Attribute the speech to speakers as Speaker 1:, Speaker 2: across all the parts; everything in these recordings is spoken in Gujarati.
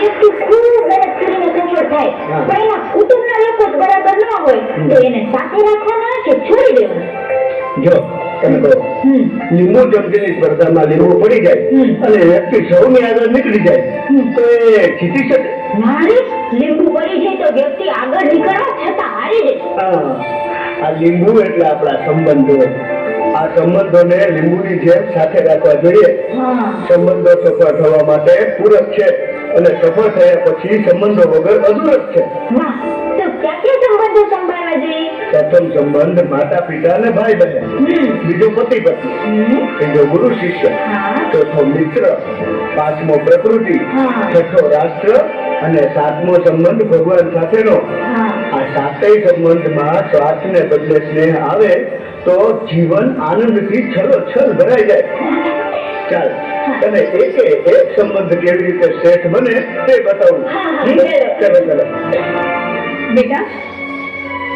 Speaker 1: વ્યક્તિ ખૂબ મહેનત કરીને સફળ થાય પણ એના કુટુંબના લોકો જ બરાબર ન હોય તો એને સાથે રાખવાના કે છોડી દેવાના?
Speaker 2: જો તમે કહો. લીંબુ ચમચીની સ્પર્ધામાં લીંબુ પડી જાય અને વ્યક્તિ સૌની આગળ નીકળી જાય તો એ જીતી શકે.
Speaker 1: લીંબુ પડી જાય તો વ્યક્તિ આગળ નીકળવા છતાં હારી જાય.
Speaker 2: આ લીંબુ એટલે આપણા સંબંધો. આ સંબંધોને લીંબુની જેમ સાથે રાખવા જોઈએ. સંબંધો સફળ થવા માટે પૂરક છે. અને સફળ થયા પછી સંબંધો વગર અધૂરક છે. પ્રથમ સંબંધ માતા પિતા અને ભાઈ બહેન બીજો પતિ પત્ની ત્રીજો ગુરુ શિષ્ય. ચોથો મિત્ર. પાંચમો પ્રકૃતિ. છઠ્ઠો રાષ્ટ્ર. અને સાતમો સંબંધ ભગવાન સાથેનો. આ સાતેય સંબંધમાં સ્વાર્થને બદલે સ્નેહ આવે તો જીવન આનંદથી છલોછલ ભરાઈ જાય. ચાલ. અને એકે એક સંબંધ કેવી રીતે શેઠ બને તે બતાવું
Speaker 1: ચલો હા? ચાલો.
Speaker 3: બેટા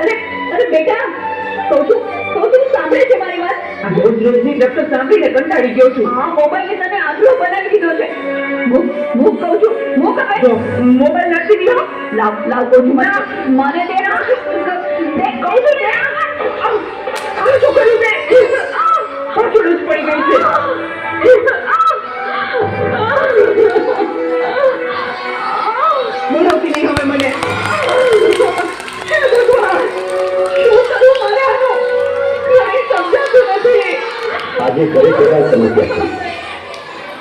Speaker 3: અરે અરે બેટા કહું છું કહું છું સાંભળે છે મારી વાત રોજ રોજની ડોક્ટર સાંભળીને કંટાળી ગયો છું આ મોબાઈલ તને આંધળો બનાવી દીધો છે કહું છું મૂક હવે મોબાઈલ નથી દીધો લાવ લાવ કહું છું મને મને દે ના દે કહું છું તે
Speaker 2: આજે ઘરે કેવા સમસ્યા છે.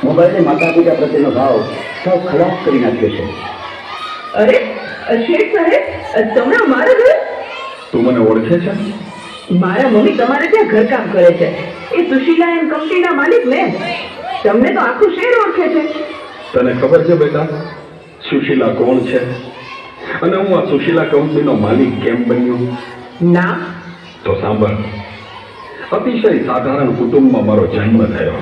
Speaker 2: મોબાઈલે માતા પિતા પ્રત્યેનો ભાવ સૌ ખરાબ કરી નાખ્યો છે.
Speaker 3: અરે શેઠ સાહેબ તમે મારે ઘરે?
Speaker 4: તું મને ઓળખે છે?
Speaker 3: મારા મમ્મી તમારે ત્યાં ઘરકામ કરે છે. એ સુશીલા એમ કંપનીના માલિક ને. તમને તો આખું શેર ઓળખે છે.
Speaker 4: તને ખબર છે બેટા સુશીલા કોણ છે? અને હું આ સુશીલા કંપનીનો માલિક કેમ બન્યો?
Speaker 3: ના
Speaker 4: તો સાંભળ. અતિશય સાધારણ કુટુંબમાં મારો જન્મ થયો.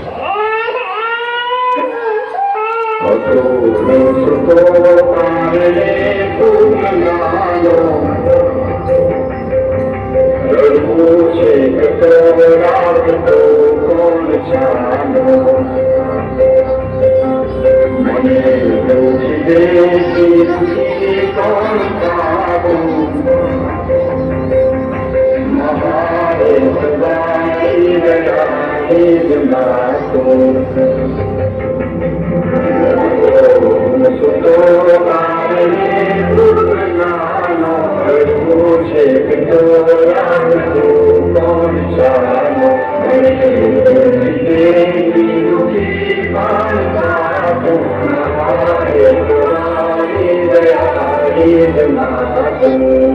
Speaker 4: حبيب معكم سطور عليكم منعنا وجهك دوران Thank you.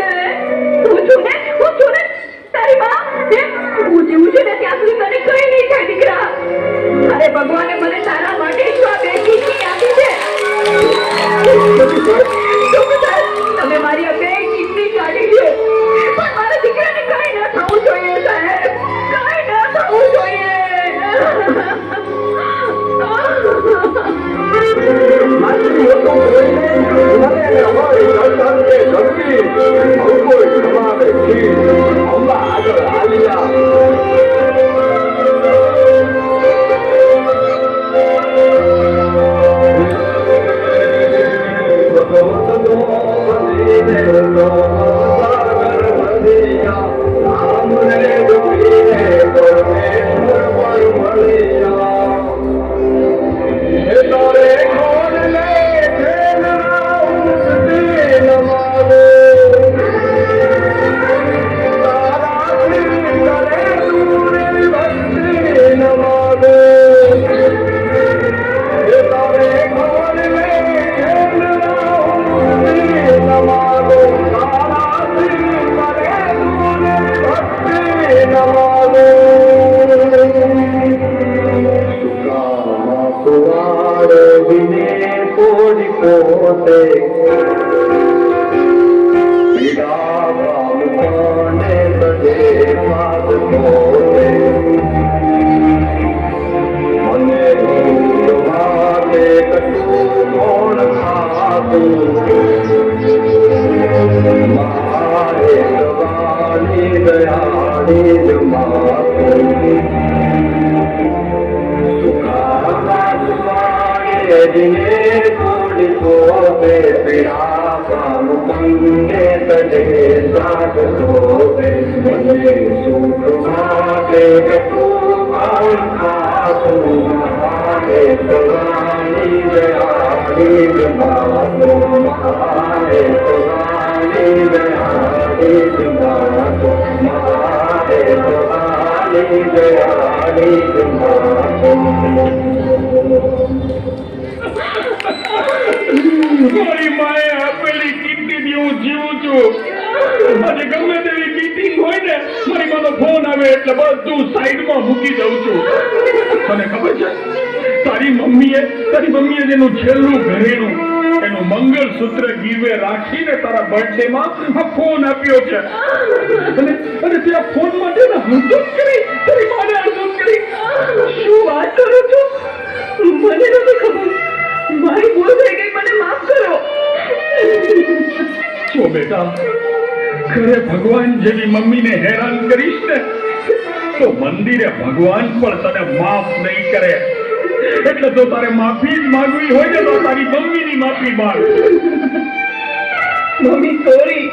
Speaker 3: مون کي لوڳا تي મારે
Speaker 5: માએ આપેલી કીર્તિથી હું જીવું છું. આજે ગમે તેવી મીટિંગ હોય ને, મારી માનો ફોન આવે એટલે બધું સાઈડમાં મૂકી દઉં છું. તને ખબર છે? તારી મમ્મીએ તારી મમ્મીએ જેનું છેલ્લું ઘરેણું, એનું મંગળસૂત્ર ગીરવે રાખીને તારા બર્થડે માં ફોન આપ્યો છે. અને અને તે ફોન માટે ને હું કરી બેટા, ઘરે ભગવાન જેવી મમ્મીને હેરાન કરીશ ને, તો મંદિરે ભગવાન પણ તને માફ નહીં કરે. એટલે જો તારે માફી જ માંગવી હોય ને તો તારી મમ્મીની માફી માંગ.
Speaker 6: Mummy, sorry.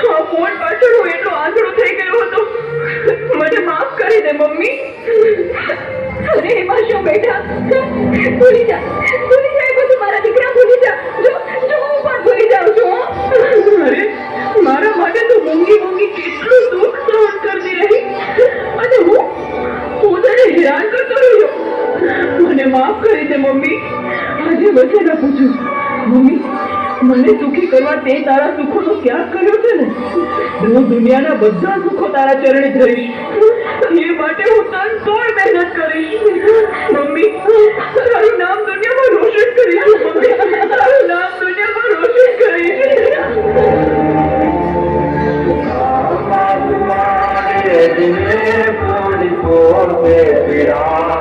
Speaker 6: હા, ફોન પાછળ હું એટલો આંધળો થઈ ગયો હતો. મને માફ કરી દે, મમ્મી. અરે એમાં શું બેટા? ભૂલી જા. માફ કરી દે, મમ્મી. આજે વચ્ચે ન પૂછું. મમ્મી, મને સુખી કરવા તે તારા સુખોનો ત્યાગ કર્યો છે ને? હું દુનિયાના બધા સુખો તારા ચરણે ધરીશ. એ માટે હું તન તોડ મહેનત કરીશ. મમ્મી, તારું નામ દુનિયામાં રોશન કરીશ. મમ્મી, તારું નામ દુનિયામાં રોશન કરીશ.